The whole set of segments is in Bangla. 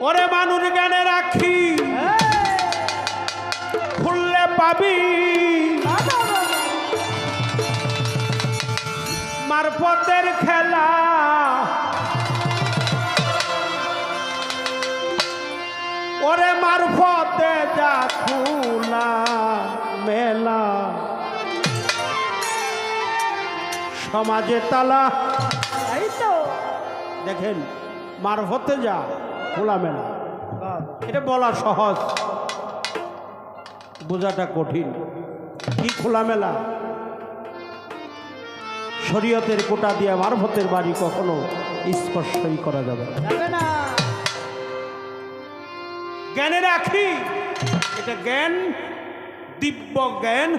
ওরে মানুষ জ্ঞানে রাখি। খুললে পাবি। মারফতের খেলা। ওরে মারফতে যা খুলা মেলা। সমাজে তালা। এই তো। দেখেন মারফতে যা। খোলা মেলা এটা বলা সহজ। বোঝাটা কঠিন। কি খোলামেলা? শরীয়তের কোটা দিয়ে মারফতের বাড়ি কখনো স্পর্শই করা যাবে না। যাবে না। জ্ঞানে রাখি এটা জ্ঞান দিব্য জ্ঞান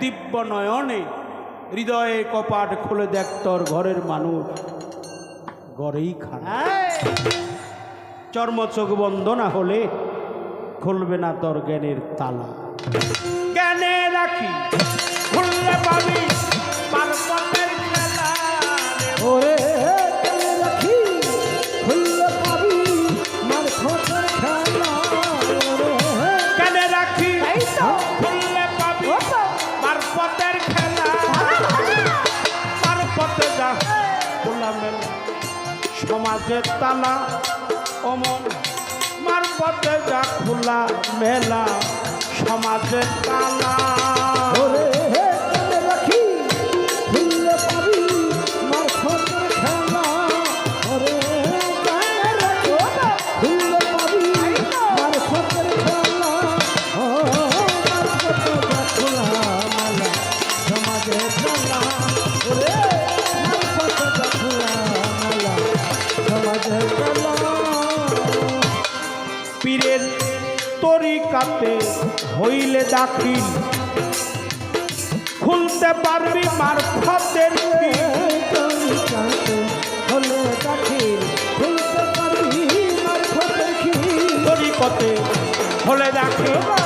দিব্য নয়নে। হৃদয়ে কপাট খুলে দেখ তোর ঘরের মানুষ। ঘরেই খানা। এই, চর্ম চোখ বন্ধ না হলে খুলবে না তোর জ্ঞানের তালা। জ্ঞানে রাখি খুললে পাবি খেলা। ওরে সমাজের তালা। অমন মারফতে যা খোলা মেলা সমাজের তালা তরিকাতে হইলে দাখিল। খুলতে পারবি মারফতের। হলে দাখিল। খুলতে পারবি মারফতের খিল তরিকতে হলে দাখিল।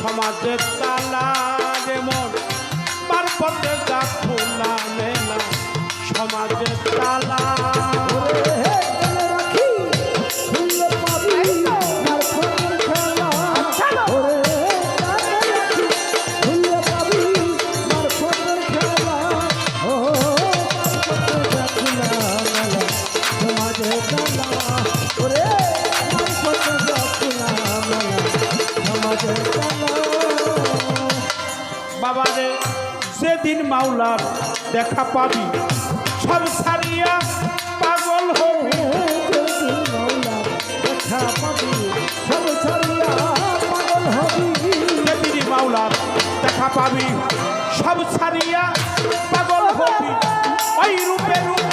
সমাজের তালা পথে যা খোলা মেলা সমাজের তালা যেদিন মাওলার দেখা পাবি। সব সারিয়া পাগল হবি যেদিন মাওলার দেখা পাবি। সব সারিয়া পাগল হবি। ওই রূপে রূপে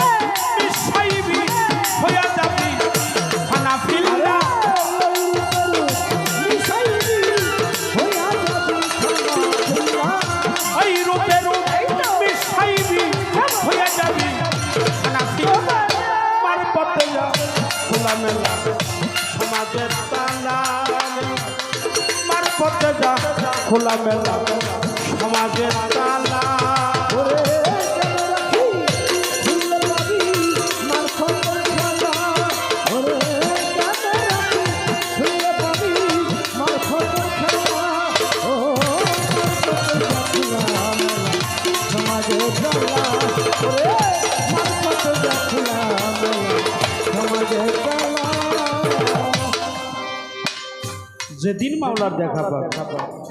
যেদিন মাওলার দেখা পাবে।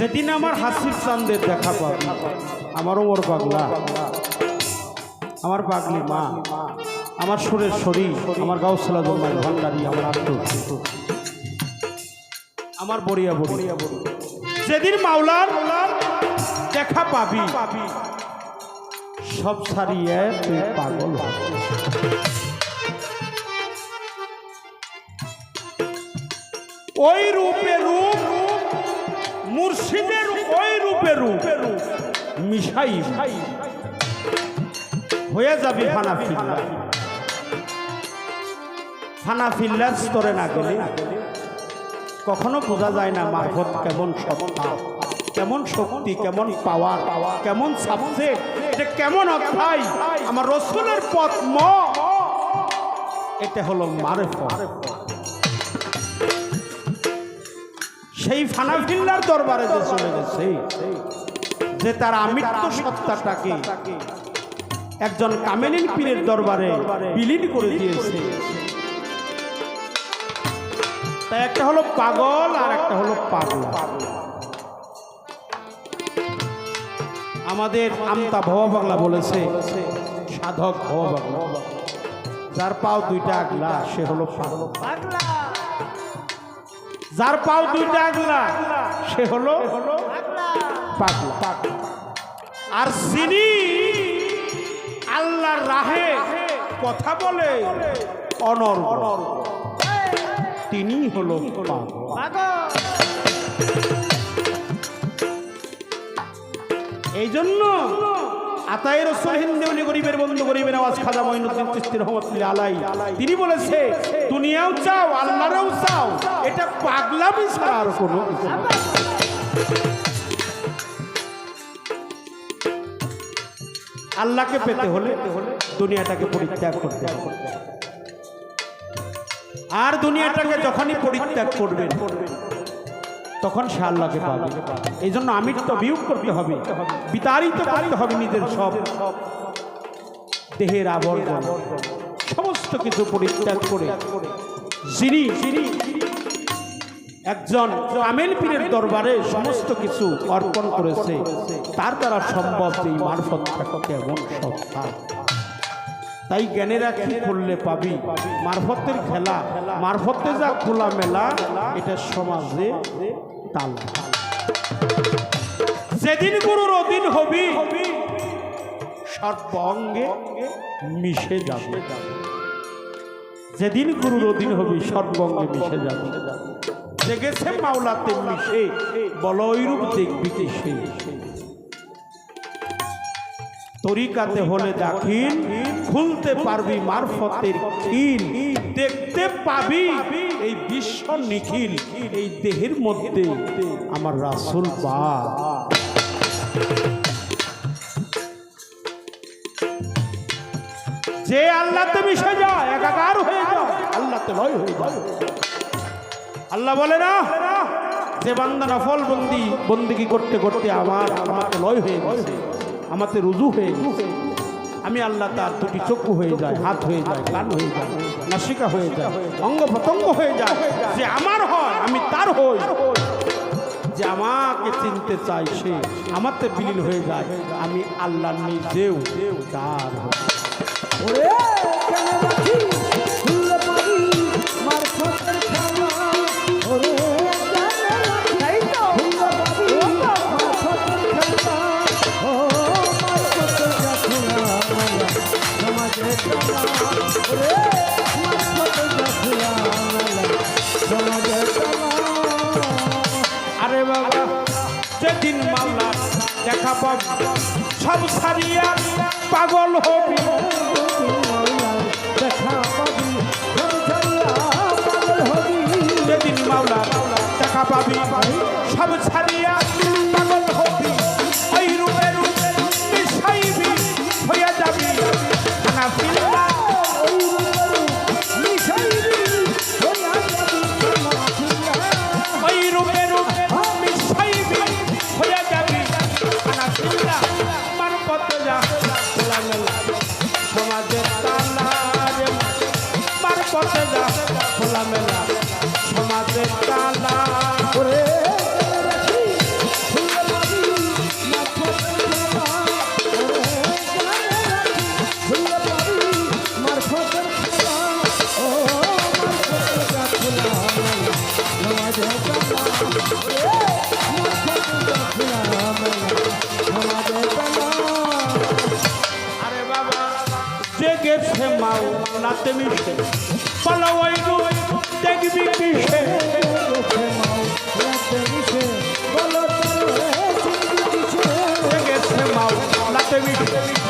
যেদিন আমার হাসির চান্দের দেখা পাবে। আমার ওর পাগলা। আমার পাগলি মা। আমার সুরের শরীর আমার গাউসলা জন্মায় ভান্ডারি, আমার আত্ম আমার বড়িয়া বড়িয়া যেদিন মাওলার দেখা পাবি, সব সারিয়ে তুই পাগল। ওই রূপে রূপ মুর্শিদের ওই রূপে। রূপ মিশাই। হয়ে যাবি ফানা ফিল্লা। স্তরে না গেলে। কখনো বোঝা যায় না মারফত কেমন সত্তা, কেমন শক্তি, কেমন পাওয়ার কেমন সাবজেক্ট কেমন অধ্যায়। আমার রসুলের পথ ম। এটা হলো মারফত। সেই ফানাফিল্লার দরবারে যে চলে গেছে, যে তার আমৃত্য সত্তাটাকে একজন কামেলিন পীরের দরবারে বিলীন করে দিয়েছে। তাই একটা হলো পাগল আর একটা হলো পাগল। আমাদের আমতা ভবা পাগলা বলেছে, সাধক ভবা পাগলা। যার পাও দুইটা আগলা, সে হলো পাগল। যার পাও দুইটা আগলা সে হলো পাগলা। আর যিনি আল্লাহর রাহে কথা বলে অনর অনর তিনি হলো এই জন্য আতায়ের হিন্দেউনি গরিবের বন্ধু, গরিবের আওয়াজ খাজা মঈনুদ্দিন চিস্তি রহমতুল্লাহ আলাই তিনি বলেছে, দুনিয়াও চাও, আল্লাহরেও চাও। এটা পাগলামি ছাড়া আর কোনো আল্লাহকে পেতে হলে দুনিয়াটাকে পরিত্যাগ করতে হবে। আর দুনিয়াটাকে যখনই পরিত্যাগ করবেন তখন সে আল্লাহকে পাবে। এই জন্য আমির তো বিয়োগ করতে হবে। বিতাড়িত করতে হবে নিজের সব। দেহের আবর্জন। সমস্ত কিছু পরিত্যাগ করে। যিনি একজন আমেল পীরের দরবারে সমস্ত কিছু অর্পণ করেছে, তার দ্বারা সম্ভব যে মারফত থাকতে এমন সত্তা তাই জ্ঞানেরা কি করলে পাবি? মারফতের খেলা। মারফতে যা খোলা মেলা এটা সমাজে তাল। যেদিন গুরুর অধীন হবি সর্বঙ্গে মিশে যাবে। যেদিন গুরুর অধীন হবি সর্বঙ্গে মিশে যাবে। যে গেছে মাওলাতে মিশে বল ওইরূপ দেখবি সে। তরিকাতে হলে দাখিল, খুলতে পারবি মারফতের খিল। দেখতে পাবি এই বিশ্ব নিখিল, এই দেহের মধ্যে আমার রাসুল বা যে আল্লাহতে মিশে যায়, একাকার হয়ে যায়, আল্লাহতে লয় হয়ে যায়। আল্লাহ বলে না, যে বান্দা নফল বন্দি বন্দিগি করতে করতে আমার, আমাকে লয় হয়ে গেছে। আমাতে রুজু হয়ে আমি আল্লাহ তার দুটি চক্ষু হয়ে যায়, হাত হয়ে যায় কান হয়ে যায়, নাসিকা হয়ে যায় অঙ্গ প্রত্যঙ্গ হয়ে যায়। যে আমার হয়, আমি তার হই। যে আমাকে চিনতে চাই সে আমার তো বিলীন হয়ে যায়। আমি আল্লাহ নিজেও তার হই। যেদিন মামলা দেখা পাব সব সারিয়া পাগল হবি। দেখা পাবি ঝরিয়া পাগল হবি। যেদিন মাওলা দেখা পাবি। সব ছাড়িয়া গেছে মাও নাতে মিশে। পালা ওই দেখবি কিসে গেছে মাও নাতে মিঠে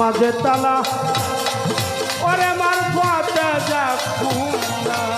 সমাজে তালা। ওরে মার পথে যা খুলা